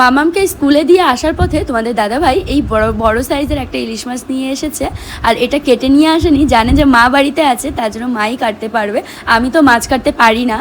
মামামকে স্কুলে দিয়ে আসার পথে তোমাদের দাদাভাই এই বড় বড় সাইজের একটা ইলিশ মাছ নিয়ে এসেছে। আর এটা কেটে নিয়ে আসেনি জানে যে মা বাড়িতে আছে তার জন্য মাই কাটতে পারবে। আমি তো মাছ কাটতে পারি না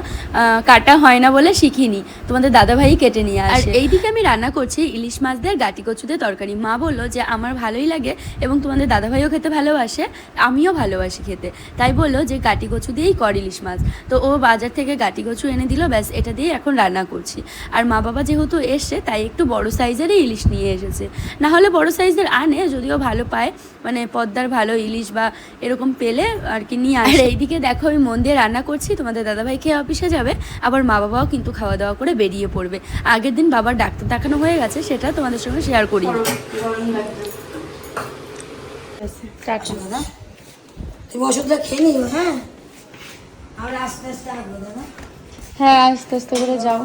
কাটা হয় না বলে শিখিনি। তোমাদের দাদাভাই কেটে নিয়ে আসে। আর এইদিকে আমি রান্না করছি ইলিশ মাছ দিয়ে গাটি কচুতে তরকারি। মা বলল যে আমার ভালোই লাগে এবং তোমাদের দাদাভাইও খেতে ভালোবাসে আমিও ভালোবাসি খেতে। তাই বলল যে গাটি কচু দিয়েই কর ইলিশ মাছ। তো ও বাজার থেকে গাটি কচু এনে দিল ব্যাস এটা দিয়ে এখন রান্না করছি। আর মা বাবা যেহেতু এসছে তাই একটু বড় সাইজেরই ইলিশ নিয়ে এসেছে। না হলে বড় সাইজের আনে যদিও ভালো পায়। মানে পদ্মার ভালো ইলিশ বা এরকম পেলে আর কি নিয়ে আসে। আর। এইদিকে দেখো আমি মন দিয়ে রান্না করছি। তোমাদের দাদাভাই খেয়ে অফিসে যাবে। আবার মা বাবাও কিন্তু খাওয়া দাওয়া করে বেরিয়ে পড়বে। আগের দিন বাবার ডাক্তার দেখানো হয়ে গেছে সেটা তোমাদের সঙ্গে শেয়ার করি। তুমি ওষুধটা খেয়ে নিও হ্যাঁ? আমরা আস্তে আস্তে দাদা। হ্যাঁ আস্তে আস্তে করে যাও।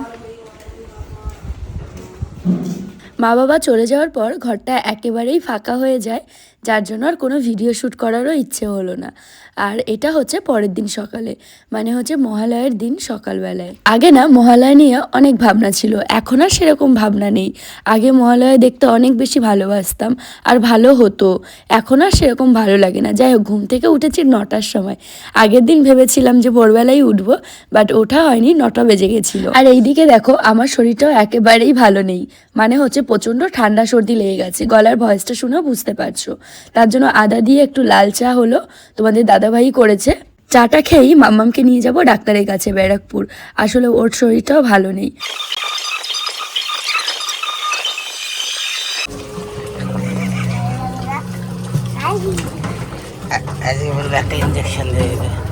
মা বাবা চলে যাওয়ার পর ঘরটা একেবারেই ফাঁকা হয়ে যায়। যার জন্য আর কোনো ভিডিও শ্যুট করারও ইচ্ছে হলো না। আর এটা হচ্ছে পরের দিন সকালে মানে হচ্ছে মহালয়ের দিন সকালবেলায়। আগে না, মহালয়া নিয়ে অনেক ভাবনা ছিল, এখন আর সেরকম ভাবনা নেই। আগে মহালয়া দেখতে অনেক বেশি ভালোবাসতাম, আর ভালো হতো। এখন আর সেরকম ভালো লাগে না। যাই হোক, ঘুম থেকে উঠেছি নটার সময়। আগের দিন ভেবেছিলাম যে ভোরবেলায় উঠবো বাট ওঠা হয়নি, নটা বেজে গেছিল। আর এইদিকে দেখো, আমার শরীরটাও একেবারেই ভালো নেই। মানে হচ্ছে প্রচণ্ড ঠান্ডা সর্দি লেগে গেছে। গলার ভয়েসটা শুনেও বুঝতে পারছ। তার জন্য আদা দিয়ে একটু লাল চা হলো, তোমাদের দাদাভাই করেছে। চাটা খেয়েই মাম্মামকে নিয়ে যাব ডাক্তারের কাছে, ব্যারাকপুর। আসলে ওর শরীরটাও ভালো নেই। আজকে বলব একটা ইঞ্জেকশন দিয়ে দিতে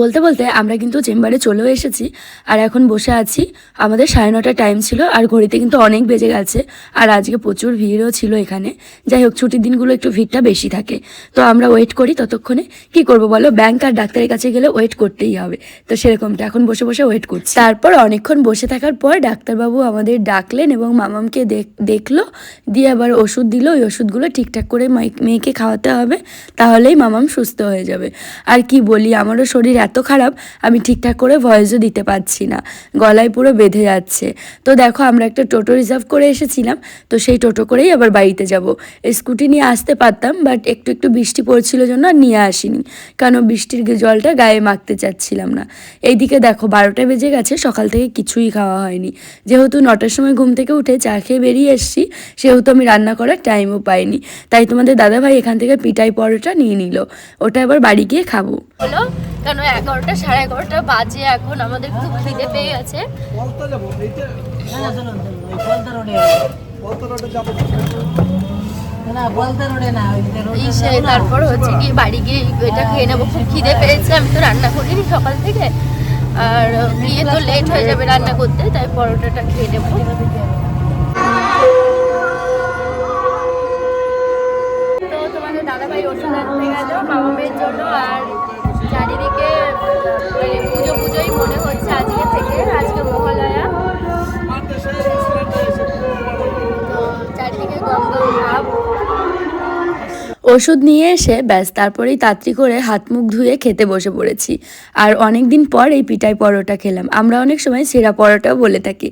বলতে বলতে আমরা কিন্তু চেম্বারে চলেও এসেছি আর এখন বসে আছি। আমাদের সাড়ে নটা টাইম ছিল আর ঘড়িতে কিন্তু অনেক বেজে গেছে আর আজকে প্রচুর ভিড়ও ছিল এখানে। যাই হোক, ছুটির দিনগুলো একটু ভিড়টা বেশি থাকে। তো আমরা ওয়েট করি ততক্ষণে। কি করব বলো? ব্যাংক আর ডাক্তারের কাছে গেলে ওয়েট করতেই হবে। তো সেরকমটা এখন বসে বসে ওয়েট করছি। তারপর অনেকক্ষণ বসে থাকার পর ডাক্তারবাবু আমাদের ডাকলেন এবং মামামকে দেখ- দেখল। দিয়ে আবার ওষুধ দিল। ওই ওষুধগুলো ঠিকঠাক করে মেয়েকে খাওয়াতে হবে। তাহলেই মামাম সুস্থ হয়ে যাবে। আর কি বলি? আমারও শরীর এত খারাপ, আমি ঠিকঠাক করে ভয়েসও দিতে পারছি না। গলায় পুরো বেঁধে যাচ্ছে। তো দেখো, আমরা একটা টোটো রিজার্ভ করে এসেছিলাম, তো সেই টোটো করেই আবার বাড়িতে যাব। স্কুটি নিয়ে আসতে পারতাম বাট একটু একটু বৃষ্টি পড়ছিল জন্য আর নিয়ে আসিনি। কারণ বৃষ্টির জলটা গায়ে মাখতে চাচ্ছিলাম না। এইদিকে দেখো, বারোটা বেজে গেছে, সকাল থেকে কিছুই খাওয়া হয়নি। যেহেতু নটার সময় ঘুম থেকে উঠে চা খেয়ে বেরিয়ে এসেছি, সেহেতু আমি রান্না করার টাইমও পাইনি। তাই তোমাদের দাদাভাই এখান থেকে পিটাই পরোটা নিয়ে নিল। ওটা এবার বাড়ি গিয়ে খাব। কেন এগারোটা সাড়ে এগারোটা বাজে এখন আমাদের খুব খিদে পেয়ে গেছে। তারপর হচ্ছে গিয়ে বাড়ি গিয়ে এটা খেয়ে নেব খুব খিদে পেয়েছে আমি তো রান্না করিনি সকাল থেকে। আর গিয়ে তো লেট হয়ে যাবে রান্না করতে তাই পরোটাটা খেয়ে নেব। তো তোমাদের দাদাভাই ওষুধ আনতে গেল বাবা মেয়ের জন্য আর মানে পুজো পুজোই মনে হচ্ছে আজকে থেকে আজকে মহালয়া। তো চারিদিকে গঙ্গা ভাব ওষুধ নিয়ে এসে ব্যাস তারপরেই তাড়াতাড়ি করে হাত মুখ ধুয়ে খেতে বসে পড়েছি। আর অনেক দিন পর এই পিঠাই পরোটা খেলাম। আমরা অনেক সময় সেরা পরোটাও বলে থাকি।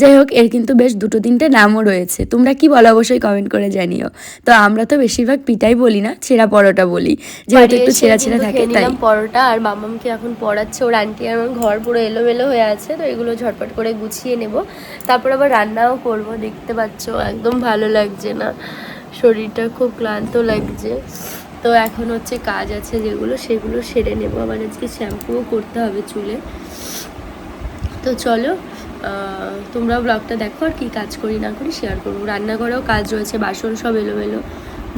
যাই হোক এর কিন্তু বেশ দুটো তিনটে নামও রয়েছে। তোমরা কি বলো অবশ্যই কমেন্ট করে জানিও। তো আমরা তো বেশিরভাগ পিঠাই বলি না ছেঁড়া পরোটা বলি। যেহেতু একটু ছেঁড়া ছেঁড়া থাকে তাই। পরোটা আর মামামকে এখন পড়াচ্ছে। ওর আন্টি আমার ঘর পুরো এলোমেলো হয়ে আছে তো এগুলো ঝটপট করে গুছিয়ে নেব। তারপর আবার রান্নাও করব দেখতে পাচ্ছ একদম ভালো লাগছে না। শরীরটা খুব ক্লান্ত লাগছে। তো এখন হচ্ছে কাজ আছে যেগুলো, সেগুলো সেরে নেব। আবার আজকে শ্যাম্পুও করতে হবে চুলে। তো চলো তোমরাও তোমরা ব্লগটা দেখো আর কী কাজ করি না করি শেয়ার করব। রান্নাঘরেও কাজ রয়েছে, বাসন সব এলোমেলো,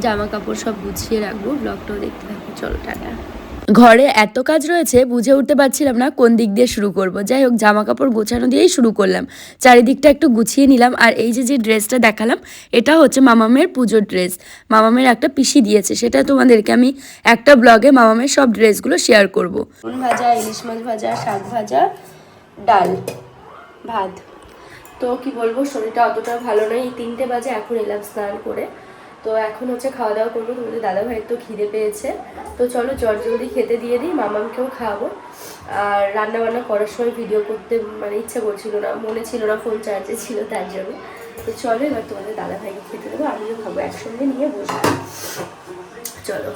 জামা কাপড় সব গুছিয়ে রাখব। ব্লগটাও দেখতে থাকব চলো, টাটা। ঘরে এত কাজ রয়েছে, বুঝে উঠতে পারছিলাম না কোন দিক দিয়ে শুরু করব। যাই হোক জামা কাপড় গোছানো দিয়েই শুরু করলাম। চারিদিকটা একটু গুছিয়ে নিলাম আর এই যে যে ড্রেসটা দেখালাম, এটা হচ্ছে মামামের পুজোর ড্রেস। মামামের একটা পিসি দিয়েছে, সেটা তোমাদেরকে আমি একটা ব্লগে মামামের সব ড্রেসগুলো শেয়ার করব। ভাজা, ইলিশ মাছ ভাজা, শাক ভাজা, ডাল, ভাত। তো কি বলব, শরীরটা অতটা ভালো নয় এই তিনটে বাজে এখন এলাম স্নান করে। তো এখন হচ্ছে খাওয়া দাওয়া করব। তোমাদের দাদা ভাইয়ের তো খিদে পেয়েছে। তো চলো জল জলদি খেতে দিয়ে দিই, মামামকেও খাওয়াবো। আর রান্না বান্না করার সময় ভিডিও করতে মানে ইচ্ছা করছিল না, মনে ছিল না ফোন চার্জে ছিল তার জন্য। তো চলো এবার তোমাদের দাদা ভাইকে খেতে দেবো, আমিও খাব, একসঙ্গে নিয়ে বসবো। চলো।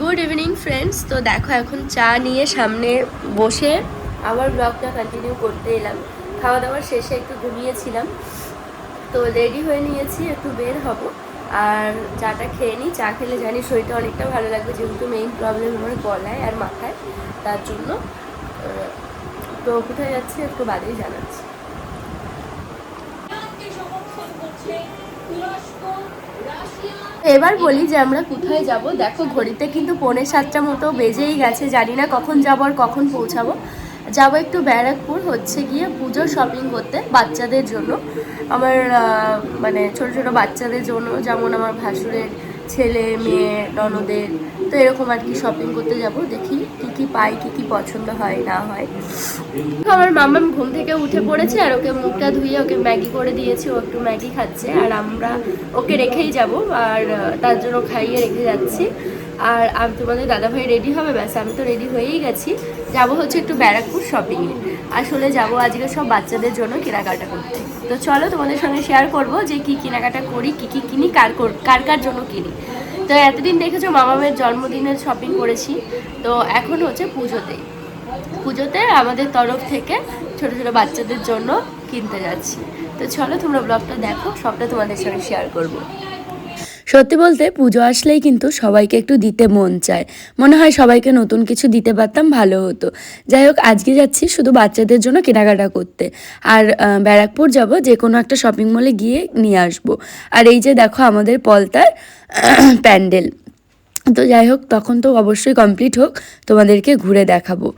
গুড ইভিনিং ফ্রেন্ডস তো দেখো এখন চা নিয়ে সামনে বসে আবার ব্লগটা কন্টিনিউ করতে এলাম। খাওয়া দাওয়ার শেষে একটু ঘুমিয়েছিলাম। তো রেডি হয়ে নিয়েছি, একটু বের হব। আর চাটা খেয়ে নিই, চা খেলে জানি শরীরটা অনেকটা ভালো লাগবে, যেহেতু মেইন প্রবলেম আমার গলায় আর মাথায়। তার জন্য তো কোথায় যাচ্ছি একটু বাদেই জানাচ্ছি। এবার বলি যে আমরা কোথায় যাব? দেখো, ঘড়িতে কিন্তু পৌনে সাতটা মতো বেজেই গেছে, জানি না কখন যাব আর কখন পৌঁছাবো। যাব একটু ব্যারাকপুর, হচ্ছে গিয়ে পুজোর শপিং করতে বাচ্চাদের জন্য। আমার মানে ছোট ছোট বাচ্চাদের জন্য, যেমন আমার ভাসুরের ছেলে, মেয়ে, ননদের, তো এরকম আর কি শপিং করতে যাব, দেখি কি কি পাই, কি কি পছন্দ হয়, না হয়। আমার মামাম ঘুম থেকে উঠে পড়েছে আর ওকে মুখটা ধুয়ে ওকে ম্যাগি করে দিয়েছি, ও একটু ম্যাগি খাচ্ছে। আর আমরা ওকে রেখেই যাব, আর তার জন্য খাইয়ে রেখে যাচ্ছি। আর আমি তোমাদের দাদাভাই রেডি হবে? ব্যাস, আমি তো রেডি হয়েই গেছি। যাব হচ্ছে একটু ব্যারাকপুর শপিংয়ে আসলে যাব আজকে সব বাচ্চাদের জন্য কেনাকাটা করতে। তো চলো তোমাদের সঙ্গে শেয়ার করব যে কি কেনাকাটা করি, কি কি কিনি, কার কর- কার জন্য কিনি। তো এতদিন দেখেছ, মামামের জন্মদিনের শপিং করেছি। তো এখন হচ্ছে পুজোতে। পুজোতে আমাদের তরফ থেকে ছোট ছোট বাচ্চাদের জন্য কিনতে যাচ্ছি। তো চলো তোমরা ব্লগটা দেখো, সবটা তোমাদের সঙ্গে শেয়ার করব। সত্যি বলতে পুজো আসলেই কিন্তু সবাইকে একটু দিতে মন চায়। মনে হয় সবাইকে নতুন কিছু দিতে পারতাম, ভালো হতো। যাই হোক, আজকে যাচ্ছি শুধু বাচ্চাদের জন্য কেনাকাটা করতে। আর ব্যারাকপুর যাব যে কোনো একটা শপিং মলে গিয়ে নিয়ে আসব। আর এই যে দেখো আমাদের পলতার, প্যান্ডেল। তো যাই হোক, তখন তো অবশ্যই কমপ্লিট হোক, তোমাদেরকে ঘুরে দেখাবো।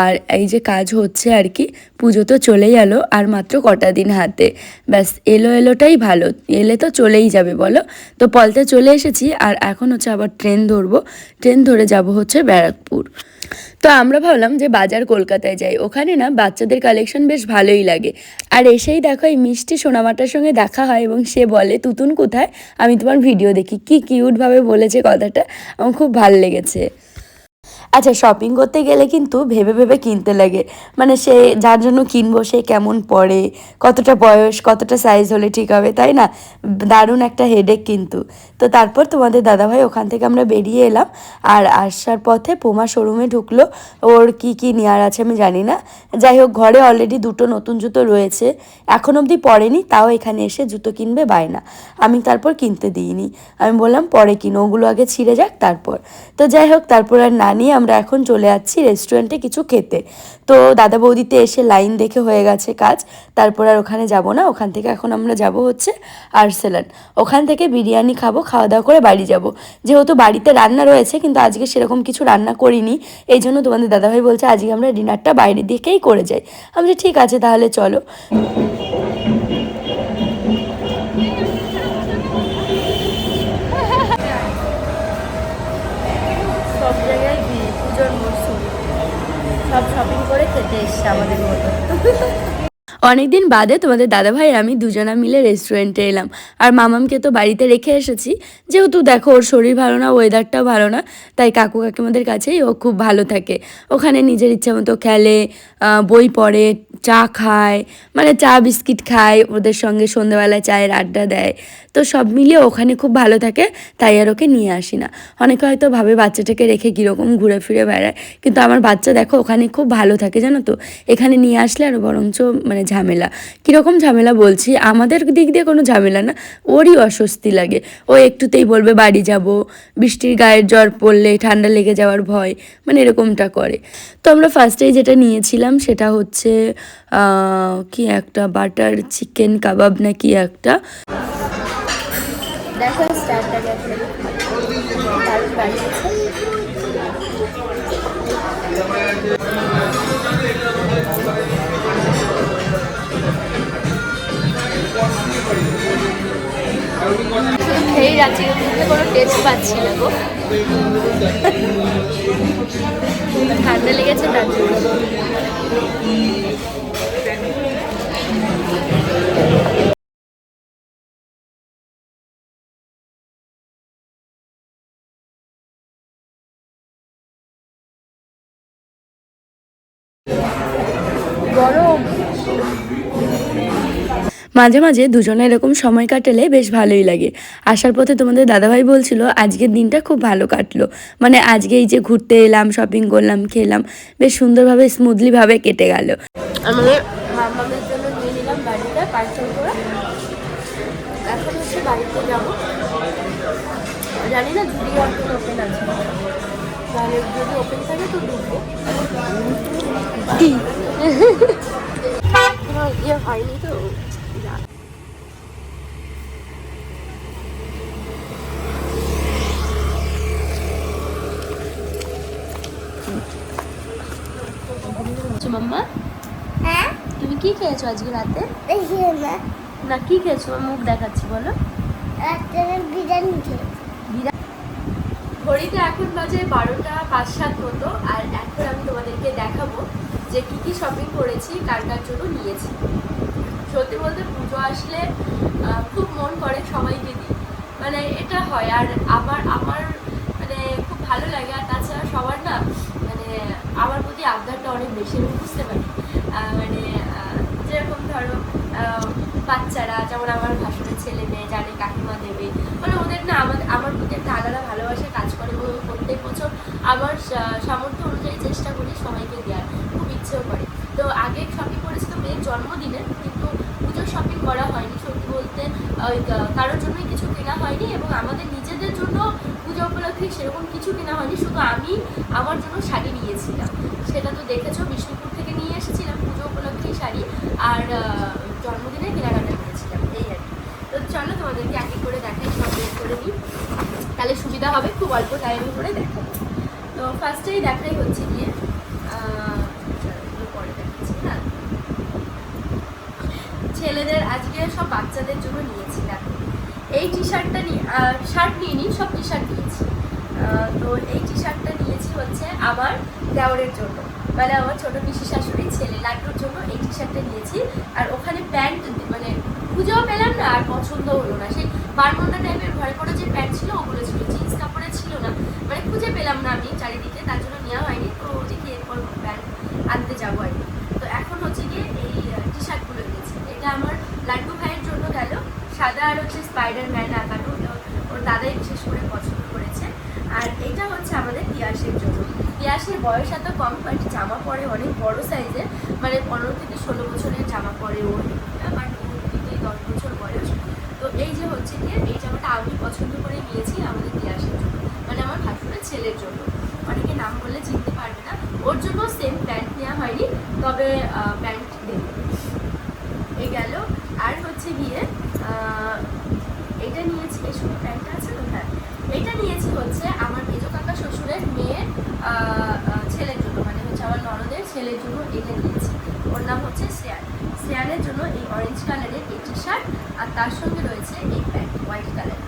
আর এই যে কাজ হচ্ছে আর কি, পুজো তো চলেই এলো, আর মাত্র কটা দিন হাতে। ব্যাস এলো এলোটাই ভালো। এলে তো চলেই যাবে, বলো? তো পলতে চলে এসেছি, আর এখন হচ্ছে আবার ট্রেন ধরবো। ট্রেন ধরে যাব হচ্ছে ব্যারাকপুর। তো আমরা ভাবলাম যে বাজার কলকাতায় যাই। ওখানে না বাচ্চাদের কালেকশন বেশ ভালোই লাগে। আর এসেই দেখো এই মিষ্টি সোনামাটার সঙ্গে দেখা হয় এবং সে বলে, তুতুন কোথায়? আমি তোমার ভিডিও দেখি। কি কিউটভাবে বলেছে কথাটা। আমার খুব ভালো লেগেছে। আচ্ছা শপিং করতে গেলে কিন্তু ভেবে ভেবে কিনতে লাগে। মানে সে যার জন্য কিনবো, সে কেমন পড়ে, কতটা বয়স, কতটা সাইজ হলে ঠিক হবে, তাই না? দারুণ একটা হেডেক কিন্তু। তো তারপর তোমাদের দাদাভাই ওখান থেকে আমরা বেরিয়ে এলাম, আর আসার পথে পোমা শোরুমে ঢুকলো। ওর কি কি নেওয়ার আছে আমি জানি না। যাই হোক, ঘরে অলরেডি দুটো নতুন জুতো রয়েছে। এখন অবধি পরেনি, তাও এখানে এসে জুতো কিনবে বায়না আমি তারপর কিনতে দিইনি। আমি বললাম, পরে কিনো। ওগুলো আগে ছিঁড়ে যাক, তারপর। তো যাই হোক, তারপর আর না নিয়ে আমরা এখন চলে যাচ্ছি রেস্টুরেন্টে কিছু খেতে। তো দাদা বৌদিতে এসে লাইন দেখে হয়ে গেছে কাজ। তারপর আর ওখানে যাব না। ওখান থেকে এখন আমরা যাব হচ্ছে আর্সেলান ওখান থেকে বিরিয়ানি খাব, খাওয়া দাওয়া করে বাড়ি যাব। যেহেতু বাড়িতে রান্না রয়েছে, কিন্তু আজকে সেরকম কিছু রান্না করিনি। এই জন্য তোমাদের দাদাভাই বলছে, আজকে আমরা ডিনারটা বাইরে দিকেই করে যাই। আমি ঠিক আছে, তাহলে চলো। আমাদের মতো। অনেকদিন বাদে তোমাদের দাদাভাই আমি দুজনা মিলে রেস্টুরেন্টে এলাম। আর মামামকে তো বাড়িতে রেখে এসেছি। যেহেতু দেখো, ওর শরীর ভালো না ওয়েদারটাও ভালো না, তাই কাকু কাকিমাদের কাছেই ও খুব ভালো থাকে। ওখানে নিজের ইচ্ছা মতো খেলে বই পড়ে, চা খায় মানে চা, বিস্কিট খায়, ওদের সঙ্গে সন্ধ্যেবেলায় চায়ের আড্ডা দেয়। তো সব মিলিয়ে ওখানে খুব ভালো থাকে, তাই আর ওকে নিয়ে আসি না। অনেকে হয়তো ভাবে বাচ্চাটাকে রেখে কীরকম ঘুরে ফিরে বেড়ায়, কিন্তু আমার বাচ্চা দেখো, ওখানে খুব ভালো থাকে, জানো তো? এখানে নিয়ে আসলে আরও বরঞ্চ মানে ঝামেলা। কীরকম ঝামেলা বলছি? আমাদের দিক দিয়ে কোনো ঝামেলা না। ওরই অস্বস্তি লাগে। ও একটুতেই বলবে, বাড়ি যাব। বৃষ্টির গায়ের জ্বর পড়লে ঠান্ডা লেগে যাওয়ার ভয়। মানে এরকমটা করে। তো আমরা ফার্স্টেই যেটা নিয়েছিলাম, সেটা হচ্ছে কি একটা? বাটার চিকেন কাবাব না কি একটা দেখো খেয়েই যাচ্ছি মুখে কোনো টেস্ট পাচ্ছি না গো। ঠান্ডা লেগেছে তার জন্য। মাঝে মাঝে দুজনে এরকম সময় কাটালে বেশ ভালোই লাগে। আসার পথে তোমাদের দাদাভাই বলছিল আজকের দিনটা খুব ভালো কাটলো। মানে আজকে এই যে ঘুরতে এলাম শপিং করলাম খেলাম বেশ সুন্দরভাবে স্মুথলিভাবে কেটে গেল। আমাদের মামাদের জন্য নিয়ে নিলাম বাড়িতে পার্সেল করে। এখন হচ্ছে বাড়িতে যাব। জানি না যদি ওপেন আছে। তাহলে যদি ওপেন থাকে তো ঢুকবো। ইয়ে হয়নি তো। আচ্ছা, মাম্মা? হ্যাঁ। তুমি কি খেয়েছো আজকে রাতে? না কি খেয়েছো? মুখ দেখাচ্ছি বলো। বিরিয়ানি খেয়েছি। ঘড়িতে এখন বাজে বারোটা পাঁচ সাত মতো আর এখন আমি তোমাদেরকে দেখাবো যে কি কি শপিং করেছি কার কার জন্য নিয়েছি। সত্যি বলতে পুজো আসলে খুব মন করে সবাইকে দিই। মানে এটা হয় আর আমার আমার মানে খুব ভালো লাগে আর তাছাড়া সবার না আবদারটা অনেক বেশি, আমি বুঝতে পারি। মানে যেরকম ধরো বাচ্চারা, যেমন আমার ভাসুরের ছেলে মেয়ে জানে, কাকিমা দেবে মানে ওদের না, আমাদের, আমার প্রতি একটা আলাদা ভালোবাসা কাজ করে এবং প্রত্যেক বছর আমার সামর্থ্য অনুযায়ী চেষ্টা করি সবাইকে দেওয়ার, খুব ইচ্ছেও করে। তো আগে শপিং করেছি তো মেয়ের জন্মদিনের কিন্তু পুজোর শপিং করা হয়নি, সত্যি বলতে, ওই কারোর জন্যই কিছু কেনা হয়নি এবং আমাদের নিজেদের জন্য পুজো উপলক্ষে সেরকম কিছু কেনা হয়নি, শুধু আমি আমার জন্য শাড়ি নিয়েছিলাম। সেটা তো দেখেছ, বিষ্ণুপুর থেকে নিয়ে এসেছিলাম পুজো উপলক্ষে শাড়ি আর জন্মদিনে কেনাকাটা করেছিলাম, এই আর কি। তো চলো তোমাদেরকে এক করে দেখাই, সব করে নিই। তাহলে সুবিধা হবে, খুব অল্প টাইমে করে দেখাবো। তো ফার্স্টেই দেখাই হচ্ছে গিয়ে পরে দেখাচ্ছি হ্যাঁ। ছেলেদের আজকে সব বাচ্চাদের জন্য নিয়েছি দেখো এই টি শার্টটা নিয়ে শার্ট নিয়ে নিই সব টি শার্ট নিয়েছি তো এই টি শার্টটা নিয়েছি হচ্ছে আমার দেওয়ারের জন্য। মানে আমার ছোট পিসি শাশুড়ি ছেলে, লাড্ডুর জন্য এই টি শার্টটা নিয়েছি। আর ওখানে প্যান্ট মানে খুঁজেও পেলাম না, আর পছন্দ হলো না। সেই বারমন্ডা টাইপের ঘরে পড়ে যে প্যান্ট ছিল ওগুলো ছিল জিন্স কাপড়ে ছিল না মানে খুঁজে পেলাম না আমি চারিদিকে তার জন্য নেওয়া হয়নি তো দেখি এরপর প্যান্ট আনতে যাব আর কি। তো এখন হচ্ছে গিয়ে এই টি শার্টগুলো নিয়েছি এটা আমার লাড্ডু ভাইয়ের জন্য গেল সাদা আর হচ্ছে স্পাইডার ম্যান আঁকানো ওর- ওর দাদাই বিশেষ করে পছন্দ করেছে আর এটা হচ্ছে আমাদের তিয়াসের জন্য তিয়াসের বয়স এত কম বাট জামা পরে অনেক বড় সাইজের মানে পনেরো থেকে ষোলো বছরের জামা পরে ওর আমার ওর থেকে দশ বছর বয়স। তো এই যে হচ্ছে গিয়ে, এই জামাটা আমি পছন্দ করে নিয়েছি, আমাদের তিয়াসের জন্য মানে আমার ভাসুরের ছেলের জন্য। অনেকে নাম বললে চিনতে পারবে না, ওর জন্য সেম প্যান্ট নেওয়া হয়নি, তবে প্যান্ট দেব। এই গেল, আর হচ্ছে গিয়ে এটা নিয়েছি, এই সময় প্যান্টটা আছে তো হ্যাঁ এটা নিয়েছি হচ্ছে আমার মেজো কাকা শ্বশুরের মেয়ের আহ, আহ, ছেলের জন্য মানে হচ্ছে আমার ননদের ছেলের জন্য এটা নিয়েছি ওর নাম হচ্ছে শ্রেয়ান। শ্রেয়ানের জন্য এই অরেঞ্জ কালারের এই টি শার্ট আর তার সঙ্গে রয়েছে এই প্যান্ট হোয়াইট কালার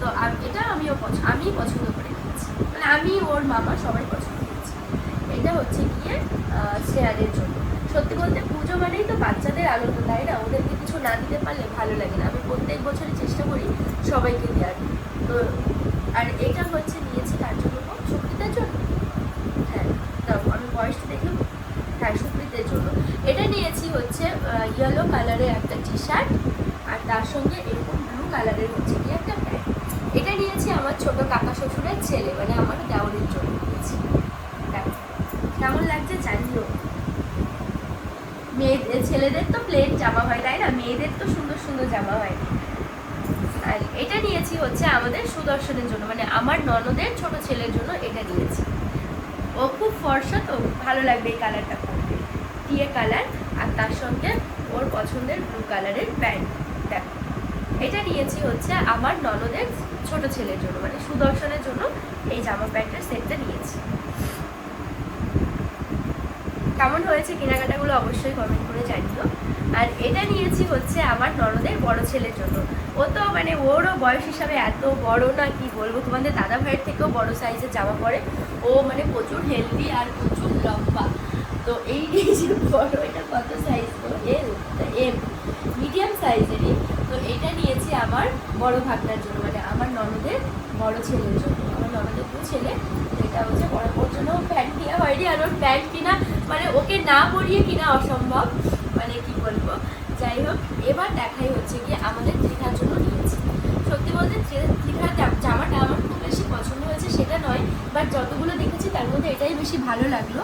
তো এটা আমিও আমি পছন্দ করে নিয়েছি। মানে আমি, ওর মামা সবাই পছন্দ করেছি। এটা হচ্ছে গিয়ে শ্রেয়ানের জন্য। সত্যি বলতে পুজো মানেই তো বাচ্চাদের আনন্দ, তাই না? ওদেরকে কিছু না দিতে পারলে ভালো লাগে না। আমি প্রত্যেক বছরই চেষ্টা করি সবাইকে দেওয়ার। তো, আর এটা হচ্ছে নিয়েছি তার জন্য হোক সুকৃতার জন্য? হ্যাঁ আমি বয়সটা দেখে এটা নিয়েছি হচ্ছে ইয়েলো কালারের একটা টি শার্ট আর তার সঙ্গে এরকম ব্লু কালারের হচ্ছে কি একটা প্যান্ট এটা নিয়েছি আমার ছোট কাকা শ্বশুরের ছেলে মানে আমার দেওয়ারের জন্য নিয়েছি। কেমন লাগছে জানিও। মেয়েদের, ছেলেদের তো প্লেন জামা হয়, তাই না? মেয়েদের তো সুন্দর সুন্দর জামা হয়। আর এটা নিয়েছি হচ্ছে আমাদের সুদর্শনের জন্য মানে আমার ননদের ছোট ছেলের জন্য এটা নিয়েছি। ও খুব ফর্সা তো, ভালো লাগবে এই কালারটা পরতে টিয়ে কালার আর তার সঙ্গে ওর পছন্দের ব্লু কালারের প্যান্ট দেখো, এটা নিয়েছি হচ্ছে আমার ননদের ছোট ছেলের জন্য মানে সুদর্শনের জন্য এই জামা প্যান্টের সেটটা নিয়েছি। কেমন হয়েছে কেনাকাটাগুলো অবশ্যই কমেন্ট করে জানিও। আর এটা নিয়েছি হচ্ছে আমার ননদের বড় ছেলের জন্য। ও তো মানে ওরও বয়স হিসাবে এত বড় না, কি বলব? তোমাদের দাদা ভাইয়ের থেকেও বড় সাইজের জামা পরে। ও মানে প্রচুর হেলদি আর প্রচুর লম্বা। তো এই যে বড়, এটা কত সাইজ তো এল এম। মিডিয়াম সাইজেরই তো এটা নিয়েছি আমার বড় ভাগনার জন্য মানে আমার ননদের বড় ছেলের জন্য। আমার ননদের দু ছেলে এটা হচ্ছে বড়। ওর জন্য প্যান্ট নেওয়া হয়নি, আর ওর প্যান্ট কিনা মানে ওকে না পরিয়ে কিনা অসম্ভব। মানে কি বলব? যাই হোক, এবার দেখাই হচ্ছে গিয়ে আমাদের দীঘার জন্য নিয়েছি সত্যি বলতে যে- দীঘার জা- জামাটা আমার খুব বেশি পছন্দ হয়েছে সেটা নয় বাট যতগুলো দেখেছি তার মধ্যে এটাই বেশি ভালো লাগল।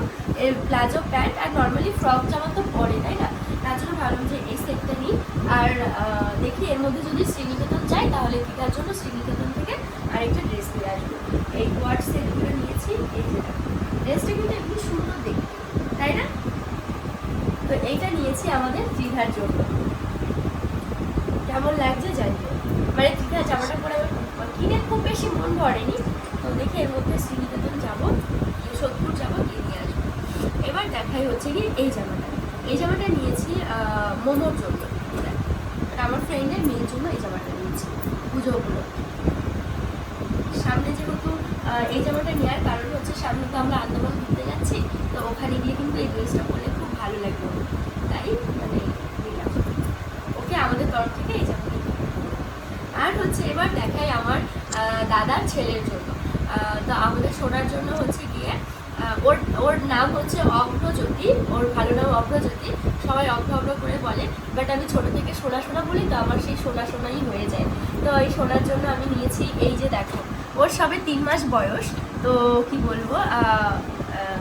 এর প্লাজো প্যান্ট আর নর্মালি ফ্রক জামা তো পরে, তাই না? তার জন্য ভাবলাম যে এই সেটটা নিই। আর দেখি এর মধ্যে যদি শ্রীনিকেতন যাই তাহলে দীঘার জন্য শ্রীনিকেতন থেকে আরেকটা ড্রেস নিয়ে আসব। এই কোয়ার সেটগুলো নিয়েছি, এই ড্রেসটা কিন্তু এমনি সুন্দর দেখতে, তাই না? তো এইটা নিয়েছি আমাদের দীঘার জন্য। কেমন লাগছে জানিও? মানে দীঘা জামাটা পরে আমার কিনে খুব বেশি মন ভরেনি তো এর মধ্যে শ্রীনিকেতন যাব সোদপুর যাব, গিয়ে নিয়ে আসব। এবার দেখাই হচ্ছে কি এই জামাটা। এই জামাটা নিয়েছি মোমোর জন্য। আমার ফ্রেন্ডের মেয়ের জন্য এই জামাটা নিয়েছি, পুজো উপলক্ষে। সামনে যেহেতু এই জামাটা নেওয়ার কারণ হচ্ছে সামনে তো আমরা আন্দামান ঘুরতে যাচ্ছি, তো ওখানে গিয়ে কিন্তু এই ড্রেসটা পরলে খুব ভালো লাগবে। তাই মানে ওকে, আমাদের তরফ থেকে এই জামাটা আর হচ্ছে এবার দেখাই আমার দাদার ছেলের জন্য। তো আমাদের শোনার জন্য হচ্ছে গিয়ে ওর ওর নাম হচ্ছে অগ্রজ্যোতি ওর ভালো নাম অগ্রজ্যোতি সবাই অগ্র অগ্র করে বলে বাট আমি ছোট থেকে সোনা সোনা বলি, তো আমার সেই সোনা সোনাই হয়ে যায়। তো এই সোনার জন্য আমি নিয়েছি এই যে দেখো, ওর সবে তিন মাস বয়স, তো কি বলব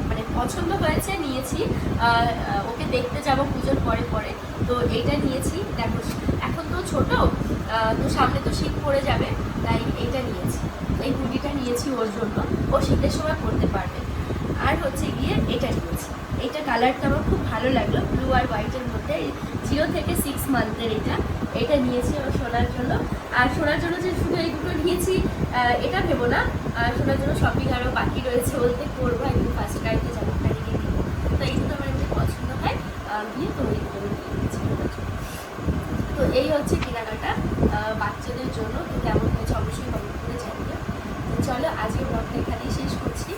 মানে পছন্দ হয়েছে, নিয়েছি। ওকে দেখতে যাব পুজোর পরে পরে। তো এইটা নিয়েছি, দেখো, এখন তো ছোট তো সামনে তো শীত পড়ে যাবে, তাই এইটা নিয়েছি। এই হুডিটা নিয়েছি ওর জন্য। ও শীতের সময় পরতে পারবে। আর হচ্ছে গিয়ে এটা নিয়েছি। এইটা কালারটা আমার খুব ভালো লাগল। ব্লু আর হোয়াইটের মধ্যে জিরো থেকে সিক্স মান্থের এটা। এটা নিয়েছি আমার শোনার জন্য। আর শোনার জন্য যে শুধু এই দুটো নিয়েছি এটা ভেবো না। আর শোনার জন্য শপিং আরও বাকি রয়েছে। বলতে করব একদিন ফার্স্ট গাড়িতে গাড়ি গিয়ে নিবো। তো এই দুটো আমার পছন্দ হয়। গিয়ে তো এই দুটো আমি নিয়ে নিয়েছি। তো এই হচ্ছে বাচ্চাদের জন্য তো কেমন হয়েছে? অবশ্যই কমেন্ট করে জানিয়ে চলো আজকে ব্লগটা এখানেই শেষ করছি।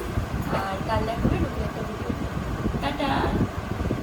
আর কাল